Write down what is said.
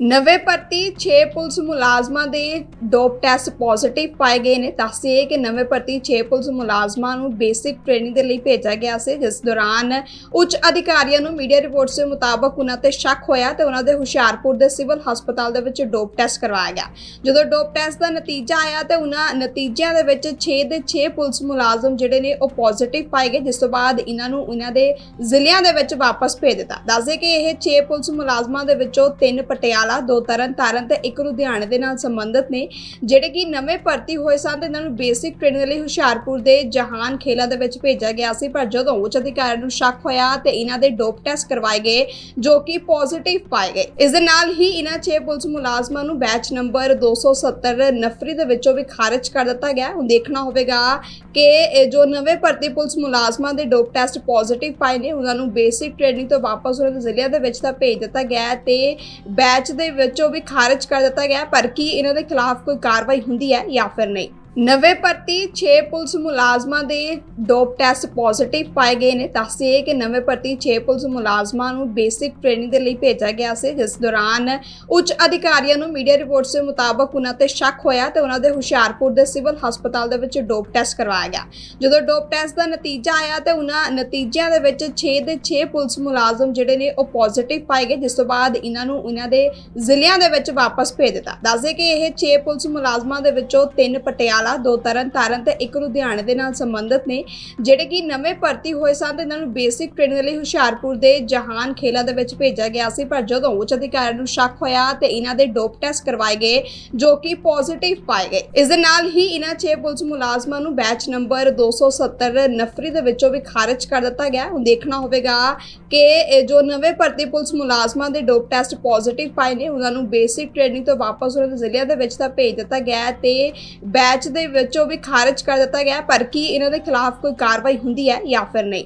ਨਵੇਂ ਭਰਤੀ 6 ਪੁਲਿਸ ਮੁਲਾਜ਼ਮਾਂ ਦੇ ਡੋਪ ਟੈਸਟ ਪੋਜ਼ਿਟਿਵ ਪਾਏ ਗਏ ਨੇ। ਦੱਸਿਏ ਕਿ ਨਵੇਂ ਭਰਤੀ 6 ਪੁਲਿਸ ਮੁਲਾਜ਼ਮਾਂ ਨੂੰ ਬੇਸਿਕ ਟ੍ਰੇਨਿੰਗ ਦੇ ਲਈ ਭੇਜਿਆ ਗਿਆ ਸੀ, ਜਿਸ ਦੌਰਾਨ ਉੱਚ ਅਧਿਕਾਰੀਆਂ ਨੂੰ ਮੀਡੀਆ ਰਿਪੋਰਟਸ ਦੇ ਮੁਤਾਬਕ ਉਹਨਾਂ ਤੇ ਸ਼ੱਕ ਹੋਇਆ ਤੇ ਉਹਨਾਂ ਦੇ ਹੁਸ਼ਿਆਰਪੁਰ ਦੇ ਸਿਵਲ ਹਸਪਤਾਲ ਦੇ ਵਿੱਚ ਡੋਪ ਟੈਸਟ ਕਰਵਾਇਆ ਗਿਆ। ਜਦੋਂ ਡੋਪ ਟੈਸਟ ਦਾ ਨਤੀਜਾ ਆਇਆ ਤੇ ਉਹਨਾਂ ਨਤੀਜਿਆਂ ਦੇ ਵਿੱਚ 6 ਦੇ 6 ਪੁਲਿਸ ਮੁਲਾਜ਼ਮ ਜਿਹੜੇ ਨੇ ਉਹ ਪੋਜ਼ਿਟਿਵ ਪਾਏ ਗਏ, ਜਿਸ ਤੋਂ ਬਾਅਦ ਇਹਨਾਂ ਨੂੰ ਇਹਨਾਂ ਦੇ ਜ਼ਿਲ੍ਹਿਆਂ ਦੇ ਵਿੱਚ ਵਾਪਸ ਭੇਜ ਦਿੱਤਾ। ਦੱਸਦੇ ਕਿ ਇਹ 6 ਪੁਲਿਸ ਮੁਲਾਜ਼ਮਾਂ ਦੇ ਵਿੱਚੋਂ ਤਿੰਨ ਪਟਿਆਲਾ ਦੋ ਤਰਨ ਤਾਰਨ ਤੇ ਇੱਕ ਲੁਧਿਆਣੇ ਦੇ ਨਾਲ ਸੰਬੰਧਿਤ ਨੇ, ਜਿਹੜੇ ਕਿ ਨਵੇਂ ਭਰਤੀ ਹੋਏ ਸਨ ਤੇ ਇਹਨਾਂ ਨੂੰ ਬੇਸਿਕ ਟ੍ਰੇਨਿੰਗ ਲਈ ਹੁਸ਼ਿਆਰਪੁਰ ਦੇ ਜਹਾਨ ਖੇਲਾ ਦੇ ਵਿੱਚ ਭੇਜਿਆ ਗਿਆ ਸੀ, ਪਰ ਜਦੋਂ ਉੱਚ ਅਧਿਕਾਰੀਆਂ ਨੂੰ ਸ਼ੱਕ ਹੋਇਆ ਤੇ ਇਹਨਾਂ ਦੇ ਡੋਪ ਟੈਸਟ ਕਰਵਾਏ ਗਏ, ਜੋ ਕਿ ਪੋਜ਼ਿਟਿਵ ਪਾਏ ਗਏ। ਇਸ ਦੇ ਨਾਲ ਹੀ ਇਹਨਾਂ 6 ਪੁਲਿਸ ਮੁਲਾਜ਼ਮਾਂ ਨੂੰ ਬੈਚ ਨੰਬਰ 270 ਨਫਰੀ ਦੇ ਵਿੱਚੋਂ ਵੀ ਖਾਰਜ ਕਰ ਦਿੱਤਾ ਗਿਆ। ਹੁਣ ਦੇਖਣਾ ਹੋਵੇਗਾ ਕਿ ਜੋ ਨਵੇਂ ਭਰਤੀ ਪੁਲਿਸ ਮੁਲਾਜ਼ਮਾਂ ਦੇ ਡੋਪ ਟੈਸਟ ਪੋਜ਼ਿਟਿਵ ਪਾਏ ਨੇ, ਉਹਨਾਂ ਨੂੰ ਬੇਸਿਕ ਟ੍ਰੇਨਿੰਗ ਤੋਂ ਵਾਪਸ ਉਹਨਾਂ ਦੇ ਜ਼ਿਲ੍ਹਿਆਂ ਦੇ ਵਿੱਚ ਤਾਂ ਭੇਜ ਦਿੱਤਾ ਗਿਆ ਤੇ ਬੈਚ ਦੇ ਵਿੱਚੋਂ ਵੀ ਖਾਰਜ ਕਰ ਦਿੱਤਾ ਗਿਆ ਪਰ ਕੀ ਇਹਨਾਂ ਦੇ ਖਿਲਾਫ ਕੋਈ ਕਾਰਵਾਈ ਹੁੰਦੀ ਹੈ ਜਾਂ ਫਿਰ ਨਹੀਂ? ਨਵੇਂ ਭਰਤੀ 6 ਪੁਲਿਸ ਮੁਲਾਜ਼ਮਾਂ ਦੇ ਡੋਪ ਟੈਸਟ ਪੋਜ਼ਿਟਿਵ ਪਾਏ ਗਏ ਨੇ। ਦੱਸਿਏ ਕਿ ਨਵੇਂ ਭਰਤੀ 6 ਪੁਲਿਸ ਮੁਲਾਜ਼ਮਾਂ ਨੂੰ ਬੇਸਿਕ ਟ੍ਰੇਨਿੰਗ ਦੇ ਲਈ ਭੇਜਿਆ ਗਿਆ ਸੀ, ਜਿਸ ਦੌਰਾਨ ਉੱਚ ਅਧਿਕਾਰੀਆਂ ਨੂੰ ਮੀਡੀਆ ਰਿਪੋਰਟਸ ਦੇ ਮੁਤਾਬਕ ਉਹਨਾਂ ਤੇ ਸ਼ੱਕ ਹੋਇਆ ਤੇ ਉਹਨਾਂ ਦੇ ਹੁਸ਼ਿਆਰਪੁਰ ਦੇ ਸਿਵਲ ਹਸਪਤਾਲ ਦੇ ਵਿੱਚ ਡੋਪ ਟੈਸਟ ਕਰਵਾਇਆ ਗਿਆ। ਜਦੋਂ ਡੋਪ ਟੈਸਟ ਦਾ ਨਤੀਜਾ ਆਇਆ ਤੇ ਉਹਨਾਂ ਨਤੀਜਿਆਂ ਦੇ ਵਿੱਚ 6 ਦੇ 6 ਪੁਲਿਸ ਮੁਲਾਜ਼ਮ ਜਿਹੜੇ ਨੇ ਉਹ ਪੋਜ਼ਿਟਿਵ ਪਾਏ ਗਏ, ਜਿਸ ਤੋਂ ਬਾਅਦ ਇਹਨਾਂ ਨੂੰ ਉਹਨਾਂ ਦੇ ਜ਼ਿਲ੍ਹਿਆਂ ਦੇ ਵਿੱਚ ਵਾਪਸ ਭੇਜ ਦਿੱਤਾ। ਦੱਸਦੇ ਕਿ ਇਹ 6 ਪੁਲਿਸ ਮੁਲਾਜ਼ਮਾਂ ਦੇ ਵਿੱਚੋਂ ਤਿੰਨ ਪਟਿਆਲਾ ਦੋ ਤਰਨ ਤਾਰਨ ਤੇ ਇੱਕ ਲੁਧਿਆਣੇ ਦੇ ਨਾਲ ਸੰਬੰਧਿਤ ਨੇ, ਜਿਹੜੇ ਕਿ ਨਵੇਂ ਭਰਤੀ ਹੋਏ ਸਨ ਤੇ ਇਹਨਾਂ ਨੂੰ ਬੇਸਿਕ ਟ੍ਰੇਨਿੰਗ ਲਈ ਹੁਸ਼ਿਆਰਪੁਰ ਦੇ ਜਹਾਨ ਖੇਲਾ ਦੇ ਵਿੱਚ ਭੇਜਿਆ ਗਿਆ ਸੀ, ਪਰ ਜਦੋਂ ਉੱਚ ਅਧਿਕਾਰੀਆਂ ਨੂੰ ਸ਼ੱਕ ਹੋਇਆ ਤੇ ਇਹਨਾਂ ਦੇ ਡੋਪ ਟੈਸਟ ਕਰਵਾਏ ਗਏ, ਜੋ ਕਿ ਪੋਜ਼ਿਟਿਵ ਪਾਏ ਗਏ। ਇਸ ਦੇ ਨਾਲ ਹੀ ਇਹਨਾਂ 6 ਪੁਲਿਸ ਮੁਲਾਜ਼ਮਾਂ ਨੂੰ ਬੈਚ ਨੰਬਰ 270 ਨਫਰੀ ਦੇ ਵਿੱਚੋਂ ਵੀ ਖਾਰਜ ਕਰ ਦਿੱਤਾ ਗਿਆ। ਹੁਣ ਦੇਖਣਾ ਹੋਵੇਗਾ ਕਿ ਜੋ ਨਵੇਂ ਭਰਤੀ ਪੁਲਿਸ ਮੁਲਾਜ਼ਮਾਂ ਦੇ ਡੋਪ ਟੈਸਟ ਪੋਜ਼ਿਟਿਵ ਪਾਏ ਨੇ, ਉਹਨਾਂ ਨੂੰ ਬੇਸਿਕ ਟ੍ਰੇਨਿੰਗ ਤੋਂ ਵਾਪਸ ਉਹਨਾਂ ਦੇ ਜ਼ਿਲ੍ਹਿਆਂ ਦੇ ਵਿੱਚ ਤਾਂ ਭੇਜ ਦਿੱਤਾ ਗਿਆ ਤੇ ਬੈਚ ਦੇ ਵਿੱਚੋਂ ਵੀ ਖਾਰਜ ਕਰ ਦਿੱਤਾ ਗਿਆ ਪਰ ਕੀ ਇਹਨਾਂ ਦੇ ਖਿਲਾਫ ਕੋਈ ਕਾਰਵਾਈ ਹੁੰਦੀ ਹੈ ਜਾਂ ਫਿਰ ਨਹੀਂ?